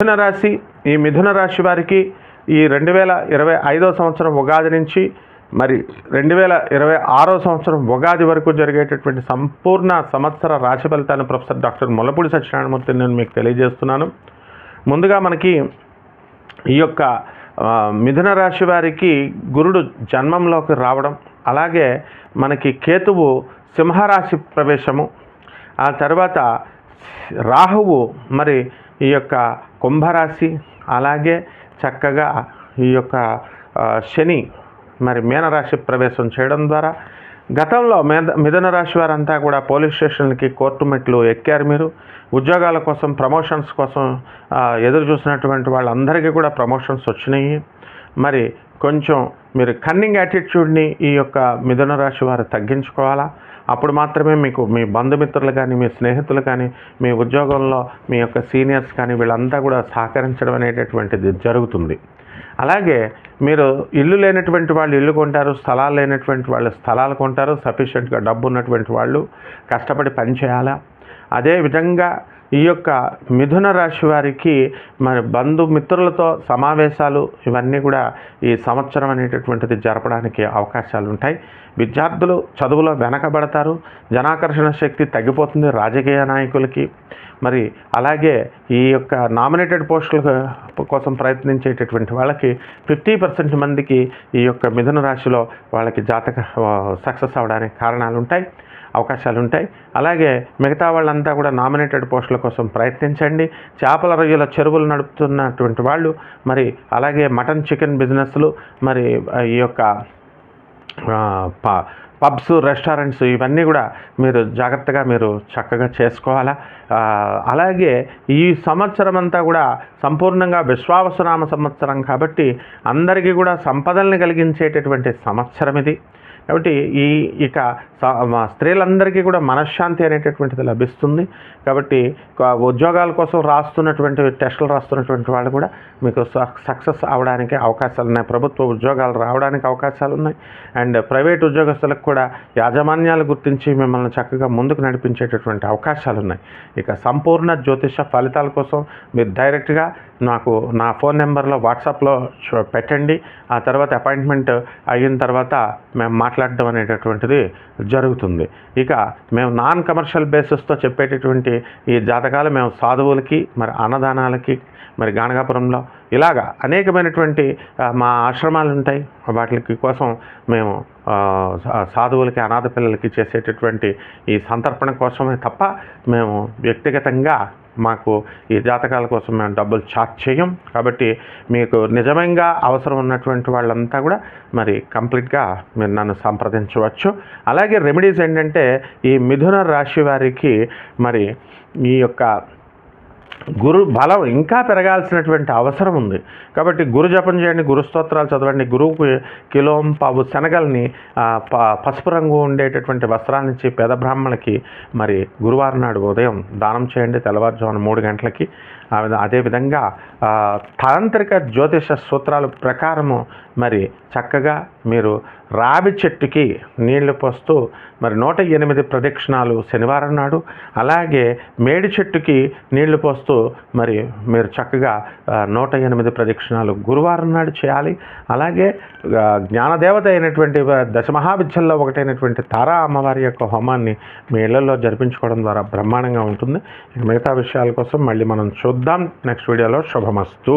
మిథున రాశి ఈ మిథున రాశి వారికి ఈ రెండు వేల ఇరవై ఐదో సంవత్సరం ఉగాది నుంచి మరి రెండు వేల ఇరవై ఆరో సంవత్సరం ఉగాది వరకు జరిగేటటువంటి సంపూర్ణ సంవత్సర రాశి ఫలితాలను ప్రొఫెసర్ డాక్టర్ ముల్లపూడి సత్యనారాయణమూర్తి నేను మీకు తెలియజేస్తున్నాను. ముందుగా మనకి ఈ యొక్క మిథున రాశి వారికి గురుడు జన్మంలోకి రావడం అలాగే మనకి కేతువు సింహరాశి ప్రవేశము ఆ తర్వాత రాహువు మరి ఈ యొక్క కుంభరాశి అలాగే చక్కగా ఈ యొక్క శని మరి మీనరాశి ప్రవేశం చేయడం ద్వారా గతంలో మేద మిథున రాశి వారంతా కూడా పోలీస్ స్టేషన్లకి కోర్టు మెట్లు ఎక్కారు మీరు. ఉద్యోగాల కోసం ప్రమోషన్స్ కోసం ఎదురు చూసినటువంటి వాళ్ళందరికీ కూడా ప్రమోషన్స్ వచ్చినాయి. మరి కొంచెం మీరు కన్నింగ్ యాటిట్యూడ్ని ఈ యొక్క మిథున రాశి వారు తగ్గించుకోవాలా? అప్పుడు మాత్రమే మీకు మీ బంధుమిత్రులు కానీ మీ స్నేహితులు కానీ మీ ఉద్యోగంలో మీ యొక్క సీనియర్స్ కానీ వీళ్ళంతా కూడా సహకరించడం అనేటటువంటిది జరుగుతుంది. అలాగే మీరు ఇల్లు లేనటువంటి వాళ్ళు ఇల్లు కొంటారు స్థలాలు లేనటువంటి వాళ్ళు స్థలాలు కొంటారు సఫిషియెంట్గా డబ్బు ఉన్నటువంటి వాళ్ళు కష్టపడి పనిచేయాలా అదేవిధంగా ఈ యొక్క మిథున రాశి వారికి మరి బంధుమిత్రులతో సమావేశాలు ఇవన్నీ కూడా ఈ సంవత్సరం అనేటటువంటిది జరపడానికి అవకాశాలు ఉంటాయి. విద్యార్థులు చదువులో వెనకబడతారు. జనాకర్షణ శక్తి తగ్గిపోతుంది రాజకీయ నాయకులకి. మరి అలాగే ఈ యొక్క నామినేటెడ్ పోస్టుల కోసం ప్రయత్నించేటటువంటి వాళ్ళకి ఫిఫ్టీ పర్సెంట్ మందికి ఈ యొక్క మిథున రాశిలో వాళ్ళకి జాతక సక్సెస్ అవడానికి కారణాలు ఉంటాయి. అవకాశాలు ఉంటాయి అలాగే మిగతా వాళ్ళంతా కూడా నామినేటెడ్ పోస్టుల కోసం ప్రయత్నించండి. చేపల రొయ్యల చెరువులు నడుపుతున్నటువంటి వాళ్ళు మరి అలాగే మటన్ చికెన్ బిజినెస్లు మరి ఈ యొక్క ప- పబ్స్ రెస్టారెంట్స్ ఇవన్నీ కూడా మీరు జాగ్రత్తగా మీరు చక్కగా చేసుకోవాలా. అలాగే ఈ సంవత్సరం అంతా కూడా సంపూర్ణంగా విశ్వావసనామ సంవత్సరం కాబట్టి అందరికీ కూడా సంపదల్ని కలిగించేటటువంటి సంవత్సరం ఇది. కాబట్టి ఈ ఇక స్త్రీలందరికీ కూడా మనశ్శాంతి అనేటటువంటిది లభిస్తుంది. కాబట్టి ఉద్యోగాల కోసం రాస్తున్నటువంటి టెస్టులు రాస్తున్నటువంటి వాళ్ళు కూడా మీకు సక్సెస్ అవడానికి అవకాశాలు ఉన్నాయి. ప్రభుత్వ ఉద్యోగాలు రావడానికి అవకాశాలు ఉన్నాయి. అండ్ ప్రైవేట్ ఉద్యోగస్తులకు కూడా యాజమాన్యాలు గుర్తించి మిమ్మల్ని చక్కగా ముందుకు నడిపించేటటువంటి అవకాశాలు ఉన్నాయి. ఇక సంపూర్ణ జ్యోతిష ఫలితాల కోసం మీరు డైరెక్ట్గా నాకు నా ఫోన్ నెంబర్లో వాట్సాప్లో పెట్టండి. ఆ తర్వాత అపాయింట్మెంట్ అయిన తర్వాత మేము మాట్లాడడం అనేటటువంటిది జరుగుతుంది. ఇక మేము నాన్ కమర్షియల్ బేసిస్తో చెప్పేటటువంటి ఈ జాతకాలు మేము సాధువులకి మరి అన్నదానాలకి మరి గానగాపురంలో ఇలాగా అనేకమైనటువంటి మా ఆశ్రమాలు ఉంటాయి. వాటికి కోసం మేము సాధువులకి అనాథ పిల్లలకి చేసేటటువంటి ఈ సంతర్పణ కోసమే తప్ప మేము వ్యక్తిగతంగా మాకు ఈ జాతకాల కోసం మేము డబ్బులు చార్జ్ చేయం. కాబట్టి మీకు నిజంగా అవసరం ఉన్నటువంటి వాళ్ళంతా కూడా మరి కంప్లీట్గా మీరు నన్ను సంప్రదించవచ్చు. అలాగే రెమెడీస్ ఏంటంటే ఈ మిథున రాశి వారికి మరి ఈ యొక్క గురు బలం ఇంకా పెరగాల్సినటువంటి అవసరం ఉంది. కాబట్టి గురు జపం చేయండి గురు స్తోత్రాలు చదవండి. గురువుకు కిలోం పావు శనగల్ని ప- పసుపు రంగు ఉండేటటువంటి వస్త్రాన్ని ఇచ్చి పేద బ్రాహ్మణులకి మరి గురువారం నాడు ఉదయం దానం చేయండి. తెల్లవారుజామున మూడు గంటలకి. అదేవిధంగా తాంత్రిక జ్యోతిష సూత్రాల ప్రకారము మరి చక్కగా మీరు రావి చెట్టుకి నీళ్ళు పోస్తూ మరి నూట ఎనిమిది ప్రదక్షిణాలు శనివారం నాడు. అలాగే మేడి చెట్టుకి నీళ్ళు పోస్తూ మరి మీరు చక్కగా నూట ఎనిమిది ప్రదక్షిణాలు గురువారం నాడు చేయాలి. అలాగే జ్ఞానదేవత అయినటువంటి దశమహావిద్యల్లో ఒకటైనటువంటి తారా అమ్మవారి యొక్క హోమాన్ని మీ ఇళ్ళలో జరిపించుకోవడం ద్వారా బ్రహ్మాండంగా ఉంటుంది. మిగతా విషయాల కోసం మళ్ళీ మనం చూద్దాం. నెక్స్ట్ వీడియోలో శుభమస్తు.